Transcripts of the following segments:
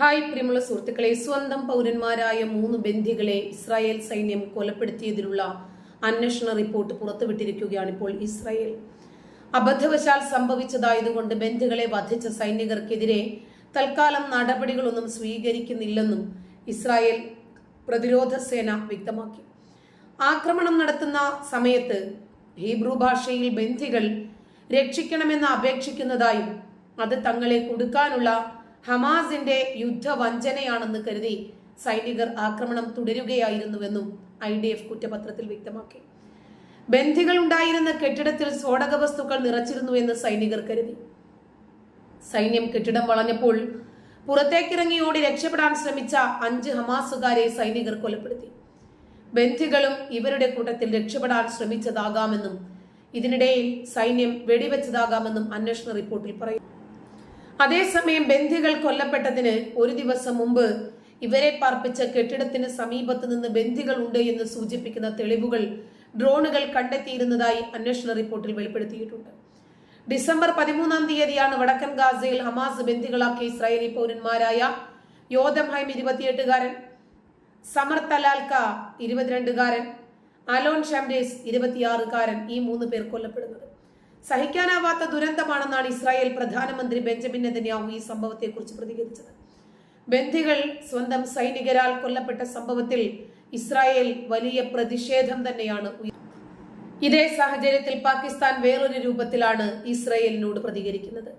Hi പ്രിയമുള്ള സുഹൃത്തുക്കളെ സ്വന്തം പൗരന്മാരായ മൂന്ന് ബന്ധികളെ ഇസ്രായേൽ സൈന്യം കൊലപ്പെടുത്തിയതിലുള്ള അന്വേഷണ റിപ്പോർട്ട് പുറത്തുവിട്ടിരിക്കുകയാണ് ഇപ്പോൾ ഇസ്രായേൽ. അബദ്ധവശാൽ സംഭവിച്ചതായതുകൊണ്ട് ബന്ധികളെ വധിച്ച സൈനികർക്കെതിരെ തൽക്കാലം നടപടികളൊന്നും സ്വീകരിക്കുന്നില്ലെന്നും ഇസ്രായേൽ പ്രതിരോധ സേന വ്യക്തമാക്കി. ആക്രമണം നടത്തുന്ന സമയത്ത് ഹീബ്രു ഭാഷയിൽ ബന്ധികൾ രക്ഷിക്കണമെന്ന് അപേക്ഷിക്കുന്നതായും അത് തങ്ങളെ കൊടുക്കാനുള്ള ഹമാസിന്റെ യുദ്ധവഞ്ചനയാണെന്ന് കരുതി സൈനികർ ആക്രമണം തുടരുകയായിരുന്നുവെന്നും ഐ ഡി എഫ് കുറ്റപത്രത്തിൽ വ്യക്തമാക്കി. ബന്ധികൾ ഉണ്ടായിരുന്ന കെട്ടിടത്തിൽ സ്ഫോടക വസ്തുക്കൾ നിറച്ചിരുന്നു എന്ന് സൈനികർ കരുതി. സൈന്യം കെട്ടിടം വളഞ്ഞപ്പോൾ പുറത്തേക്കിറങ്ങി ഓടി രക്ഷപ്പെടാൻ ശ്രമിച്ച അഞ്ച് ഹമാസുകാരെ സൈനികർ കൊലപ്പെടുത്തി. ബന്ധികളും ഇവരുടെ കൂട്ടത്തിൽ രക്ഷപ്പെടാൻ ശ്രമിച്ചതാകാമെന്നും ഇതിനിടയിൽ സൈന്യം വെടിവെച്ചതാകാമെന്നും അന്വേഷണ റിപ്പോർട്ടിൽ പറയുന്നു. അതേസമയം ബന്ധികൾ കൊല്ലപ്പെട്ടതിന് ഒരു ദിവസം മുമ്പ് ഇവരെ പാർപ്പിച്ച കെട്ടിടത്തിന് സമീപത്ത് നിന്ന് ബന്ധികൾ ഉണ്ട് എന്ന് സൂചിപ്പിക്കുന്ന തെളിവുകൾ ഡ്രോണുകൾ കണ്ടെത്തിയിരുന്നതായി അന്വേഷണ റിപ്പോർട്ടിൽ വെളിപ്പെടുത്തിയിട്ടുണ്ട്. ഡിസംബർ പതിമൂന്നാം തീയതിയാണ് വടക്കൻ ഗാസയിൽ ഹമാസ് ബന്ധികളാക്കിയ ഇസ്രായേലി പൗരന്മാരായ യോധം ഹൈം ഇരുപത്തിയെട്ടുകാരൻ സമർ തലാൽക്ക ഇരുപത്തിരണ്ടുകാരൻ അലോൺ ഷാംഡേസ് ഇരുപത്തിയാറുകാരൻ ഈ മൂന്ന് പേർ കൊല്ലപ്പെടുന്നത്. സഹിക്കാനാവാത്ത ദുരന്തമാണെന്നാണ് ഇസ്രായേൽ പ്രധാനമന്ത്രി ബെഞ്ചമിൻ നെതന്യാഹു ഈ സംഭവത്തെക്കുറിച്ച് പ്രതികരിച്ചത്. ബന്ധികൾ സ്വന്തം സൈനികരാൽ കൊല്ലപ്പെട്ട സംഭവത്തിൽ ഇസ്രായേൽ വലിയ പ്രതിഷേധം തന്നെയാണ് ഇതേ സാഹചര്യത്തിൽ പാകിസ്ഥാൻ വേറൊരു രൂപത്തിലാണ് ഇസ്രായേലിനോട് പ്രതികരിക്കുന്നത്.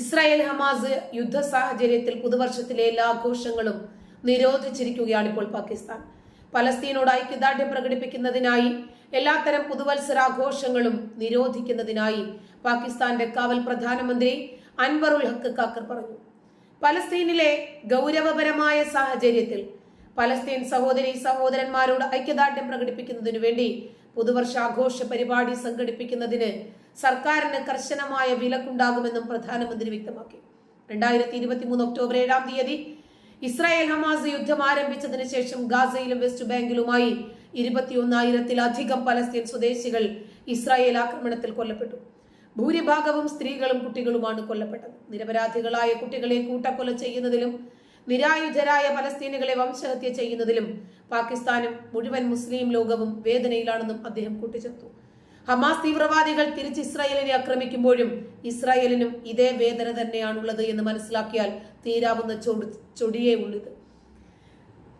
ഇസ്രായേൽ ഹമാസ് യുദ്ധ സാഹചര്യത്തിൽ പുതുവർഷത്തിലെ എല്ലാ ആഘോഷങ്ങളും നിരോധിച്ചിരിക്കുകയാണ് ഇപ്പോൾ പാകിസ്ഥാൻ. പലസ്തീനോട് ഐക്യദാർഢ്യം പ്രകടിപ്പിക്കുന്നതിനായി എല്ലാത്തരം പുതുവത്സരാഘോഷങ്ങളും നിരോധിക്കുന്നതിനായി പാകിസ്ഥാന്റെ കാവൽ പ്രധാനമന്ത്രി അൻവറുൽ ഹക്ക് കാക്കർ പറഞ്ഞു. പലസ്തീനിലെ ഗൗരവപരമായ സാഹചര്യത്തിൽ പലസ്തീൻ സഹോദരി സഹോദരന്മാരോട് ഐക്യദാർഢ്യം പ്രകടിപ്പിക്കുന്നതിനു വേണ്ടി പുതുവർഷാഘോഷ പരിപാടി സംഘടിപ്പിക്കുന്നതിന് സർക്കാരിന് കർശനമായ വിലക്കുണ്ടാകുമെന്നും പ്രധാനമന്ത്രി വ്യക്തമാക്കി. രണ്ടായിരത്തി ഇരുപത്തി മൂന്ന് ഒക്ടോബർ ഏഴാം തീയതി ഇസ്രായേൽ ഹമാസ് യുദ്ധം ആരംഭിച്ചതിന് ശേഷം ഗാസയിലും വെസ്റ്റ് ബാങ്കിലുമായി ഇരുപത്തിയൊന്നായിരത്തിലധികം പലസ്തീൻ സ്വദേശികൾ ഇസ്രായേൽ ആക്രമണത്തിൽ കൊല്ലപ്പെട്ടു. ഭൂരിഭാഗവും സ്ത്രീകളും കുട്ടികളുമാണ് കൊല്ലപ്പെട്ടത്. നിരപരാധികളായ കുട്ടികളെ കൂട്ടക്കൊല ചെയ്യുന്നതിലും നിരായുധരായ പലസ്തീനുകളെ വംശഹത്യ ചെയ്യുന്നതിലും പാകിസ്ഥാനും മുഴുവൻ മുസ്ലിം ലോകവും വേദനയിലാണെന്നും അദ്ദേഹം കൂട്ടിച്ചേർത്തു. ഹമാസ് തീവ്രവാദികൾ തിരിച്ച് ഇസ്രായേലിനെ ആക്രമിക്കുമ്പോഴും ഇസ്രായേലിനും ഇതേ വേദന തന്നെയാണുള്ളത് എന്ന് മനസ്സിലാക്കിയാൽ തീരാവുന്ന ചൊടിയേ ഉള്ളത്.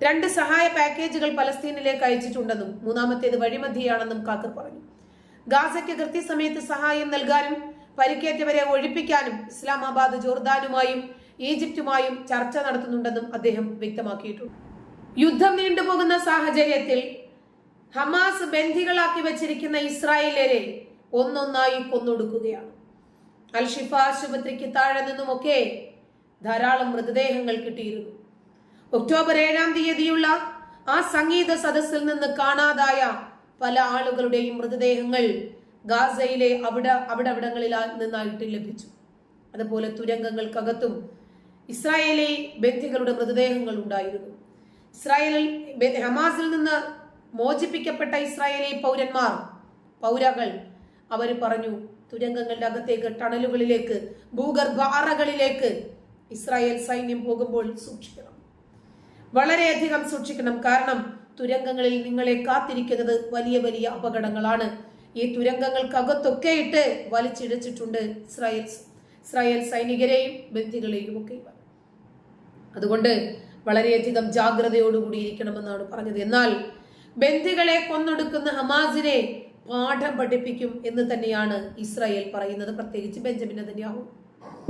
രണ്ട് സഹായ പാക്കേജുകൾ പലസ്തീനിലേക്ക് അയച്ചിട്ടുണ്ടെന്നും മൂന്നാമത്തേത് വഴിമധ്യയാണെന്നും കാക്കർ പറഞ്ഞു. ഗാസയ്ക്ക് കൃത്യസമയത്ത് സഹായം നൽകാനും പരിക്കേറ്റവരെ ഒഴിപ്പിക്കാനും ഇസ്ലാമാബാദ് ജോർദാനുമായും ഈജിപ്തുമായും ചർച്ച നടത്തുന്നുണ്ടെന്നും അദ്ദേഹം വ്യക്തമാക്കിയിട്ടുണ്ട്. യുദ്ധം നീണ്ടുപോകുന്ന സാഹചര്യത്തിൽ ഹമാസ് ബന്ധികളാക്കി വെച്ചിരിക്കുന്ന ഇസ്രായേലരെ ഒന്നൊന്നായി കൊന്നൊടുക്കുകയാണ്. അൽ ഷിഫ ആശുപത്രിക്ക് താഴെ നിന്നുമൊക്കെ ധാരാളം മൃതദേഹങ്ങൾ കിട്ടിയിരുന്നു. ഒക്ടോബർ ഏഴാം തീയതിയുള്ള ആ സംഗീത സദസ്സിൽ നിന്ന് കാണാതായ പല ആളുകളുടെയും മൃതദേഹങ്ങൾ ഗാസയിലെ അവിടെ അവിടെ അവിടങ്ങളിൽ നിന്നായിട്ട് ലഭിച്ചു. അതുപോലെ തുരങ്കങ്ങൾക്കകത്തും ഇസ്രായേലി ബന്ധികളുടെ മൃതദേഹങ്ങൾ ഉണ്ടായിരുന്നു ഇസ്രായേലിൽ ഹമാസിൽ നിന്ന് മോചിപ്പിക്കപ്പെട്ട ഇസ്രായേലി പൗരന്മാർ പൗരകൾ അവർ പറഞ്ഞു തുരങ്കങ്ങളുടെ അകത്തേക്ക് ടണലുകളിലേക്ക് ഭൂഗർഭ അറകളിലേക്ക് ഇസ്രായേൽ സൈന്യം പോകുമ്പോൾ സൂക്ഷിക്കണം. വളരെയധികം സൂക്ഷിക്കണം. കാരണം തുരങ്കങ്ങളിൽ നിങ്ങളെ കാത്തിരിക്കുന്നത് വലിയ വലിയ അപകടങ്ങളാണ്. ഈ തുരങ്കങ്ങൾക്കകത്തൊക്കെ ഇട്ട് വലിച്ചിഴച്ചിട്ടുണ്ട് ഇസ്രായേൽ ഇസ്രായേൽ സൈനികരെയും ബന്ധികളെയും ഒക്കെ അതുകൊണ്ട് വളരെയധികം ജാഗ്രതയോടുകൂടി ഇരിക്കണമെന്നാണ് പറഞ്ഞത്. എന്നാൽ ബന്ദികളെ കൊന്നൊടുക്കുന്ന ഹമാസിനെ പാഠം പഠിപ്പിക്കും എന്ന് തന്നെയാണ് ഇസ്രായേൽ പറയുന്നത്. പ്രത്യേകിച്ച് ബെഞ്ചമിൻ നെതന്യാഹു.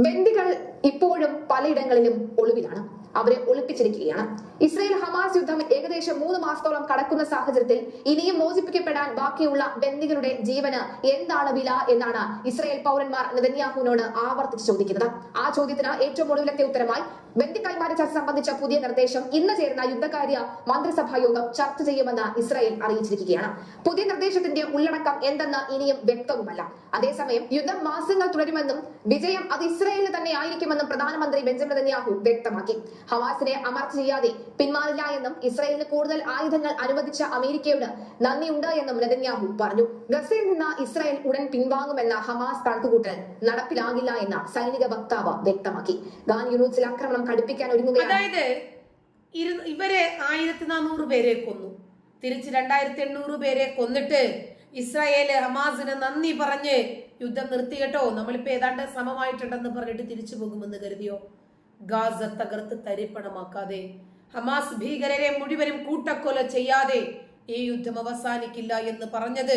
ബന്ദികൾ ഇപ്പോഴും പലയിടങ്ങളിലും ഒളിവിലാണ്. അവരെ ഒളിപ്പിച്ചിരിക്കുകയാണ്. ഇസ്രയേൽ ഹമാസ് യുദ്ധം ഏകദേശം മൂന്ന് മാസത്തോളം കടക്കുന്ന സാഹചര്യത്തിൽ ഇനിയും മോചിപ്പിക്കപ്പെടാൻ ബാക്കിയുള്ള ബന്ദികളുടെ ജീവന് എന്താണ് വില എന്നാണ് ഇസ്രയേൽ പൗരന്മാർ നെതന്യാഹുവിനോട് ആവർത്തിച്ച് ചോദിക്കുന്നത്. ആ ചോദ്യത്തിന് ഏറ്റവും ഒടുവിലത്തെ ഉത്തരമായി ബന്ദി കൈമാറ്റ സംബന്ധിച്ച പുതിയ നിർദ്ദേശം ഇന്ന് ചേരുന്ന യുദ്ധകാര്യ മന്ത്രിസഭാ യോഗം ചർച്ച ചെയ്യുമെന്ന് ഇസ്രയേൽ അറിയിച്ചിരിക്കുകയാണ്. പുതിയ നിർദ്ദേശത്തിന്റെ ഉള്ളടക്കം എന്തെന്ന് ഇനിയും വ്യക്തവുമല്ല. അതേസമയം യുദ്ധം മാസങ്ങൾ തുടരുമെന്നും വിജയം അത് ഇസ്രയേലിന് തന്നെ ആയിരിക്കുമെന്നും പ്രധാനമന്ത്രി ബെഞ്ചമിൻ നെതന്യാഹു വ്യക്തമാക്കി. ഹമാസിനെ അമർച്ച ചെയ്യാതെ പിന്മാറില്ല എന്നും ഇസ്രയേലിന് കൂടുതൽ ആയുധങ്ങൾ അനുവദിച്ച അമേരിക്കയോട് നന്ദിയുണ്ട് എന്നും നെതന്യാഹു പറഞ്ഞു. ഗസയിൽ നിന്ന് ഇസ്രായേൽ ഉടൻ പിൻവാങ്ങുമെന്ന ഹമാസ് കണക്കുകൂട്ടൽ നടപ്പിലാകില്ല എന്ന സൈനിക വക്താവ് വ്യക്തമാക്കി. ഗാൻ യൂണിറ്റ്സിൽ ആക്രമണം കടുപ്പിക്കാൻ ഒരുങ്ങുകയാണ്. അതായത് ഇവരെ ആയിരത്തി നാനൂറ് പേരെ കൊന്നു. തിരിച്ച് രണ്ടായിരത്തി എണ്ണൂറ് പേരെ കൊന്നിട്ട് ഇസ്രായേൽ ഹമാസിന് നന്ദി പറഞ്ഞ് യുദ്ധം നിർത്തി കേട്ടോ നമ്മളിപ്പോ ഏതാണ്ട് സമമായിട്ടുണ്ടെന്ന് പറഞ്ഞിട്ട് തിരിച്ചു പോകുമെന്ന് കരുതിയോ? ഗാസ തകർത്ത് തരിപ്പണമാക്കാതെ ഹമാസ് ഭീകരരെ മുഴുവനും കൂട്ടക്കൊല ചെയ്യാതെ ഈ യുദ്ധം അവസാനിക്കില്ല എന്ന് പറഞ്ഞത്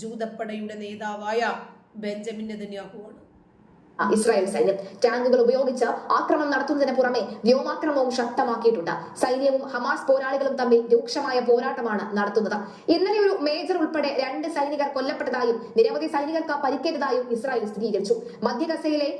ജൂതപ്പടയുടെ നേതാവായ ബെഞ്ചമിൻ നെതന്യാഹുവാണ്. ഇസ്രായേൽ സൈന്യം ടാങ്കുകൾ ഉപയോഗിച്ച് ആക്രമണം നടത്തുന്നതിന് പുറമെ വ്യോമാക്രമവും ശക്തമാക്കിയിട്ടുണ്ട്. സൈന്യവും ഹമാസ് പോരാളികളും തമ്മിൽ രൂക്ഷമായ പോരാട്ടമാണ് നടത്തുന്നത്. ഇന്നലെ ഒരു മേജർ ഉൾപ്പെടെ രണ്ട് സൈനികർ കൊല്ലപ്പെട്ടതായും നിരവധി സൈനികർക്ക് പരിക്കേറ്റതായും ഇസ്രായേൽ സ്ഥിരീകരിച്ചു. മധ്യ ഗസയിലെ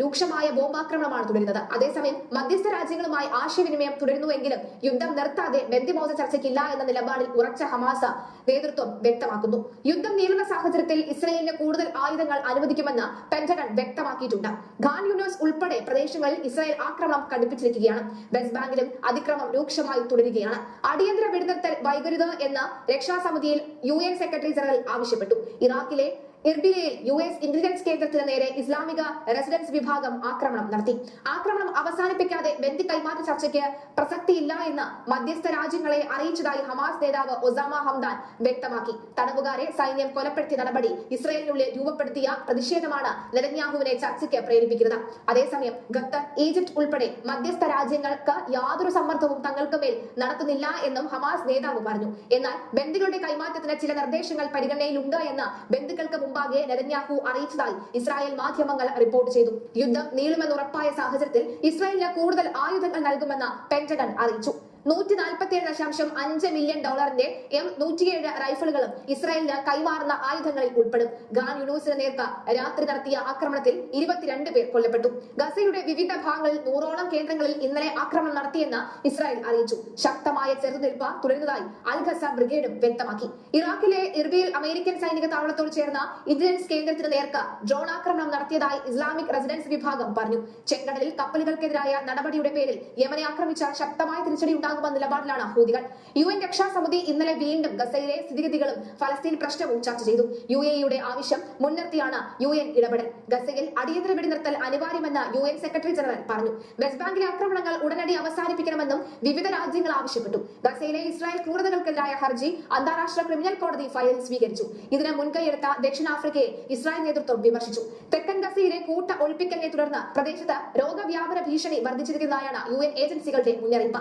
രൂക്ഷമായ ബോംബാക്രമണമാണ് തുടരുന്നത്. അതേസമയം മധ്യസ്ഥ രാജ്യങ്ങളുമായി ആശയവിനിമയം തുടരുന്നുവെങ്കിലും യുദ്ധം നിർത്താതെ ബന്ദിമോചന ചർച്ചയ്ക്കില്ല എന്ന നിലപാടിൽ ഉറച്ച ഹമാസ നേതൃത്വം വ്യക്തമാക്കുന്നു. യുദ്ധം നീളുന്ന സാഹചര്യത്തിൽ ഇസ്രയേലിന് കൂടുതൽ ആയുധങ്ങൾ അനുവദിക്കുമെന്ന് പെന്റഗൺ വ്യക്തമാക്കിയിട്ടുണ്ട്. ഖാൻ യൂണിവേഴ്സ് ഉൾപ്പെടെ പ്രദേശങ്ങളിൽ ഇസ്രായേൽ ആക്രമണം കടുപ്പിച്ചിരിക്കുകയാണ്. വെസ്റ്റ് ബാങ്കിലും അതിക്രമം രൂക്ഷമായി തുടരുകയാണ്. അടിയന്തര വെടിനിർത്തൽ വൈകരുത് എന്ന് രക്ഷാസമിതിയിൽ യു എൻ സെക്രട്ടറി ജനറൽ ആവശ്യപ്പെട്ടു. ഇറാഖിലെ ഇർബിലയിൽ യു എസ് ഇന്റലിജൻസ് കേന്ദ്രത്തിന് നേരെ ഇസ്ലാമിക റെസിഡൻസ് വിഭാഗം ആക്രമണം നടത്തി. ആക്രമണം അവസാനിപ്പിക്കാതെ ബന്ധി കൈമാറ്റ ചർച്ചയ്ക്ക് പ്രസക്തിയില്ല എന്ന് മധ്യസ്ഥ രാജ്യങ്ങളെ അറിയിച്ചതായി ഹമാസ് നേതാവ് ഒസാമ ഹംദാൻ വ്യക്തമാക്കി. തടവുകാരെ സൈന്യം കൊലപ്പെടുത്തിയ നടപടി ഇസ്രയേലിനുള്ളിൽ രൂപപ്പെടുത്തിയ പ്രതിഷേധമാണ് നെതന്യാഹുവിനെ ചർച്ചയ്ക്ക് പ്രേരിപ്പിക്കുന്നത്. അതേസമയം ഖത്തർ ഈജിപ്ത് ഉൾപ്പെടെ മധ്യസ്ഥ രാജ്യങ്ങൾക്ക് യാതൊരു സമ്മർദ്ദവും തങ്ങൾക്ക് മേൽ നടത്തുന്നില്ല എന്നും ഹമാസ് നേതാവ് പറഞ്ഞു. എന്നാൽ ബന്ധുക്കളുടെ കൈമാറ്റത്തിന് ചില നിർദ്ദേശങ്ങൾ പരിഗണനയിലുണ്ട് എന്ന് ബന്ധുക്കൾക്ക് മുമ്പാകെ നെതന്യാഹു അറിയിച്ചതായി ഇസ്രായേൽ മാധ്യമങ്ങൾ റിപ്പോർട്ട് ചെയ്തു. യുദ്ധം നീളുമെന്ന് ഉറപ്പായ സാഹചര്യത്തിൽ ഇസ്രായേലിന് കൂടുതൽ ആയുധങ്ങൾ നൽകുമെന്ന് പെന്റഗൺ അറിയിച്ചു. നൂറ്റി നാൽപ്പത്തിയേഴ് ദശാംശം അഞ്ച് മില്യൺ ഡോളറിന്റെ എം നൂറ്റിയേഴ് റൈഫിളുകളും ഇസ്രായേലിന് കൈമാറുന്ന ആയുധങ്ങളിൽ ഉൾപ്പെടും. ഖാൻ യൂണിവേഴ്സിന് നേർക്ക് രാത്രി നടത്തിയ ആക്രമണത്തിൽ ഇരുപത്തിരണ്ട് പേർ കൊല്ലപ്പെട്ടു. ഗസയുടെ വിവിധ ഭാഗങ്ങളിൽ നൂറോളം കേന്ദ്രങ്ങളിൽ ഇന്നലെ ആക്രമണം നടത്തിയെന്ന് ഇസ്രായേൽ അറിയിച്ചു. ശക്തമായ ചെറുനിൽപ്പ് തുടരുന്നതായി അൽ ഖസ ബ്രിഗേഡും വ്യക്തമാക്കി. ഇറാഖിലെ ഇർബിയിൽ അമേരിക്കൻ സൈനിക താവളത്തോട് ചേർന്ന ഇന്റലിജൻസ് കേന്ദ്രത്തിന് നേർക്ക് ഡ്രോൺ ആക്രമണം നടത്തിയതായി ഇസ്ലാമിക് റെസിഡൻസ് വിഭാഗം പറഞ്ഞു. ചെങ്കടലിൽ കപ്പലുകൾക്കെതിരായ നടപടിയുടെ പേരിൽ യമനെ ആക്രമിച്ച ശക്തമായ തിരിച്ചടി ഉണ്ടാകുമെന്ന നിലപാടിലാണ് ഹൂതികൾ യു എൻ രക്ഷാസമിതി ഇന്നലെ വീണ്ടും ഗസയിലെ സ്ഥിതിഗതികളും ഫലസ്തീൻ പ്രശ്നവും ചർച്ച ചെയ്തു. യു എയുടെ ആവശ്യം മുൻനിർത്തിയാണ് യു എൻ ഇടപെടൽ. ഗസയിൽ അടിയന്തര വെടിനിർത്തൽ അനിവാര്യമെന്ന് യു എൻ സെക്രട്ടറി ജനറൽ പറഞ്ഞു. വെസ്റ്റ് ബാങ്കിലെ ആക്രമണങ്ങൾ ഉടനടി അവസാനിപ്പിക്കണമെന്നും വിവിധ രാജ്യങ്ങൾ ആവശ്യപ്പെട്ടു. ഗസയിലെ ഇസ്രായേൽ ക്രൂരതകൾക്കെതിരായ ഹർജി അന്താരാഷ്ട്ര ക്രിമിനൽ കോടതി ഫയൽ സ്വീകരിച്ചു. ഇതിന് മുൻകൈയെടുത്ത ദക്ഷിണാഫ്രിക്കയെ ഇസ്രായേൽ നേതൃത്വം വിമർശിച്ചു. തെക്കൻ ഗസയിലെ കൂട്ട ഒഴിപ്പിക്കലിനെ തുടർന്ന് പ്രദേശത്ത് രോഗവ്യാപന ഭീഷണി വർദ്ധിച്ചിരിക്കുന്നതായാണ് യു എൻ ഏജൻസികളുടെ മുന്നറിയിപ്പ്.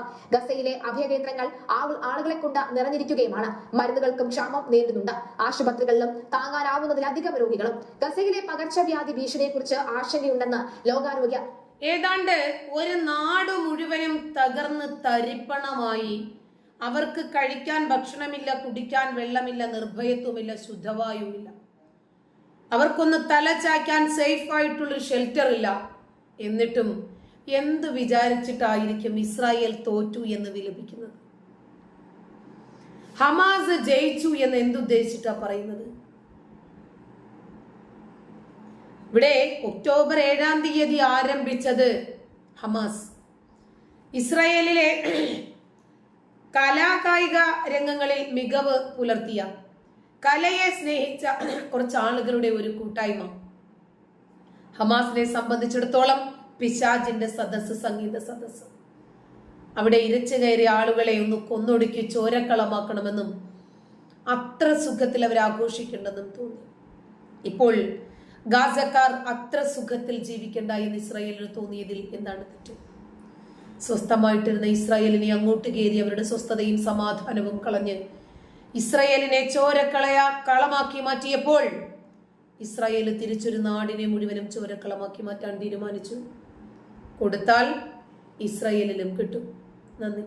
ഗസയിലെ അഭയകേന്ദ്രങ്ങൾ ആളു- ആളുകളെ കൊണ്ട് നിറഞ്ഞിരിക്കുകയുമാണ്. മരുന്നുകൾക്കും ക്ഷാമം നേരിടുന്നുണ്ട്. ആശുപത്രികളിലും താങ്ങാനാവുന്നതിലധികം രോഗികളും. ഗസയിലെ പകർച്ചവ്യാധി ഭീഷണിയെക്കുറിച്ച് ആശങ്കയുണ്ടെന്ന് ലോകാരോഗ്യ ഏതാണ്ട് ഒരു നാട് മുഴുവനും തകർന്ന് തരിപ്പണമായി. അവർക്ക് കഴിക്കാൻ ഭക്ഷണമില്ല കുടിക്കാൻ വെള്ളമില്ല നിർഭയത്വമില്ല ശുദ്ധവായുമില്ല അവർക്കൊന്ന് തല ചായ്ക്കാൻ സേഫ് ആയിട്ടുള്ള ഷെൽട്ടർ ഇല്ല. എന്നിട്ടും എന്ത് വിചാരിച്ചിട്ടായിരിക്കും ഇസ്രായേൽ തോറ്റു എന്ന് വിലപിക്കുന്നത്? ഹമാസ് ജയിച്ചു എന്ന് എന്തുദ്ദേശിച്ചിട്ടാ പറയുന്നത്? ഇവിടെ ഒക്ടോബർ ഏഴാം തീയതി ആരംഭിച്ചത് ഹമാസ്. ഇസ്രായേലിലെ കലാകായിക രംഗങ്ങളിൽ മികവ് പുലർത്തിയ കലയെ സ്നേഹിച്ച കുറച്ച് ആളുകളുടെ ഒരു കൂട്ടായ്മ. ഹമാസിനെ സംബന്ധിച്ചിടത്തോളം പിശാജിന്റെ സദസ്സ് സംഗീത സദസ്സ്. അവിടെ ഇരച്ചു കയറി ആളുകളെ ഒന്ന് കൊന്നൊടുക്കി ചോരക്കളമാക്കണമെന്നും അത്ര സുഖത്തിൽ അവർ ആഘോഷിക്കേണ്ടെന്നും തോന്നി. ഇപ്പോൾ ഗാസക്കാർ അത്ര സുഖത്തിൽ ജീവിക്കേണ്ട എന്ന് ഇസ്രായേലിന് തോന്നിയതിൽ എന്താണ് തെറ്റ്? സ്വസ്ഥമായിട്ടിരുന്ന ഇസ്രായേലിനെ അങ്ങോട്ട് കയറി അവരുടെ സ്വസ്ഥതയും സമാധാനവും കളഞ്ഞ് ഇസ്രായേലിനെ ചോരക്കളയ കളമാക്കി മാറ്റിയപ്പോൾ ഇസ്രായേൽ തിരിച്ചൊരു നാടിനെ മുഴുവനും ചോരക്കളമാക്കി മാറ്റാൻ തീരുമാനിച്ചു. കൊടുത്താൽ ഇസ്രായേലിലും കിട്ടും. നന്ദി.